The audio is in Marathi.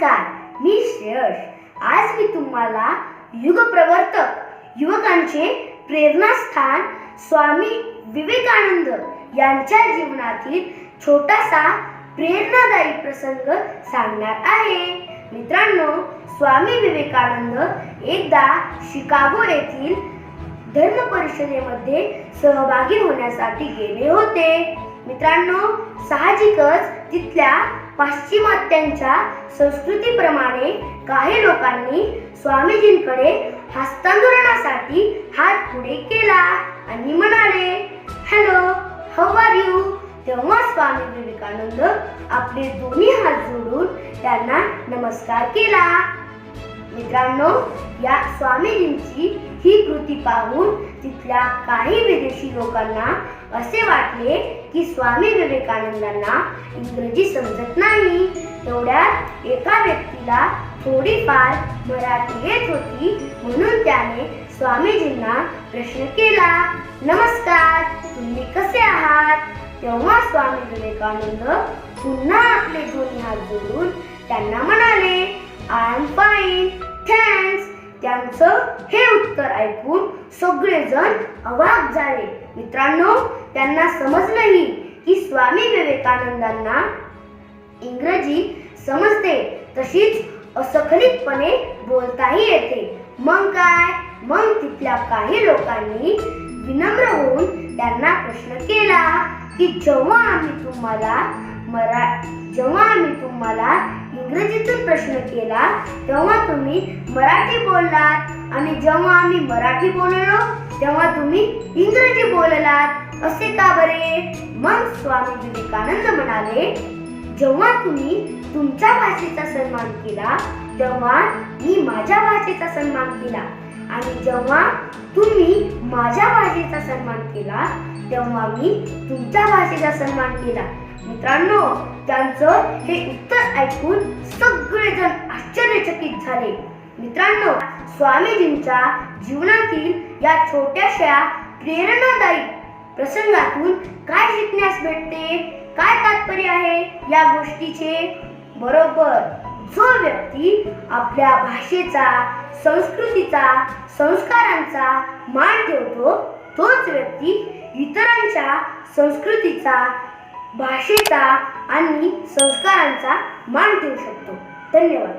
नमस्कार मी श्रेयश. आज मी तुम्हाला युगप्रवर्तक युवकांचे प्रेरणास्थान स्वामी विवेकानंद यांच्या जीवनातील छोटासा प्रेरणादायी प्रसंग सांगणार आहे. मित्रांनो स्वामी विवेकानंद एकदा शिकागो येथील धर्म परिषदेमध्ये सहभागी होण्यासाठी गेले होते. मित्रांनो साहजिकच तिथल्या पाश्चिमात्यांच्या संस्कृतीप्रमाणे काही लोकांनी स्वामीजींकडे हस्तांदोलनासाठी हात पुढे केला आणि म्हणाले हॅलो हाऊ आर यू? तेव्हा स्वामी विवेकानंद आपले दोन्ही हात जोडून त्यांना नमस्कार केला. मित्रांनो या स्वामीजींची ही कृती पाहून तिथल्या काही विदेशी लोकांना असे वाटले की स्वामी विवेकानंदांना इंग्रजी समजत नाही. तेवढ्यात एका व्यक्तीला थोडीफार मराठी येत होती म्हणून त्याने स्वामीजींना प्रश्न केला नमस्कार तुम्ही कसे आहात? तेव्हा स्वामी विवेकानंद पुन्हा आपले दोन्ही हात जोडून त्यांना म्हणाले आय एम फाईन. थँक्स. त्यांचं हे उत्तर ऐकून सगळेजण अवाक झाले. मित्रांनो त्यांना समजलंही की स्वामी विवेकानंदांना इंग्रजी समजते तशीच असखलितपणे बोलताही येते. मग काय? मग तिथल्या काही लोकांनी विनम्र होऊन त्यांना प्रश्न केला की जेव्हा आम्ही तुम्हाला मरा जेव्हा आम्ही तुम्हाला इंग्रजीतून प्रश्न केला तेव्हा तुम्ही मराठी बोललात. आणि जेव्हा आम्ही मराठी बोललो तेव्हा तुम्ही इंग्रजी बोललात. असे का बरे? मग स्वामी विवेकानंद म्हणाले जेव्हा तुम्ही तुमच्या भाषेचा सन्मान केला तेव्हा मी माझ्या भाषेचा सन्मान केला. आणि जेव्हा तुम्ही माझ्या भाषेचा सन्मान केला तेव्हा मी तुमच्या भाषेचा सन्मान केला. मित्रांनो त्यांचं हे उत्तर ऐकून सगळेजण आश्चर्यचकित झाले. मित्रांनो स्वामीजींच्या जीवनातील या छोट्याशा प्रेरणादायी प्रसंगातून काय शिकण्यास भेटते? काय तात्पर्य आहे या गोष्टीचे? बरोबर जो व्यक्ती आपल्या भाषेचा संस्कृतीचा संस्कारांचा मान ठेवतो तोच व्यक्ती इतरांच्या संस्कृतीचा भाषेचा आणि संस्कारांचा मान ठेवू शकतो. धन्यवाद.